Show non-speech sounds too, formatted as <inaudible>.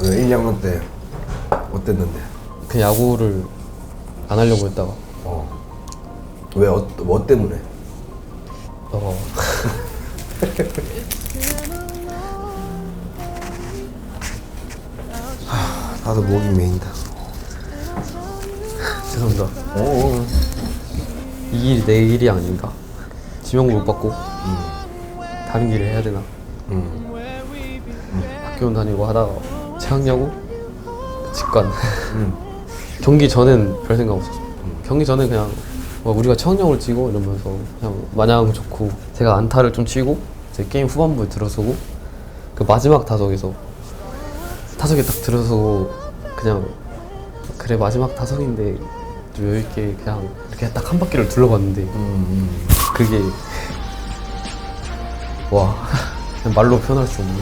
왜 1, 2학년 때 어땠는데? 그 야구를 안 하려고 했다가 어. 왜, 어, 뭐 때문에? 어 나도 목이 메인다. 죄송합니다 오. 이 길이 내 길이 아닌가 지명 못 받고 다른 길을 해야 되나 음. 학교 다니고 하다가 체 학야구 직관 음. <laughs> 경기 전엔 별 생각 없었어 경기 전에 그냥 뭐 우리가 체학야구를 치고 이러면서 그냥 마냥 좋고 제가 안타를 좀 치고 이제 게임 후반부에 들어서고 그 마지막 타석에서 타석에 딱 들어서고 그냥 그래 마지막 타석인데 좀 여유 있게 그냥 이렇게 딱 한 바퀴를 둘러봤는데 음. 그게 <laughs> 와 <laughs> 그냥 말로 표현할 수 없네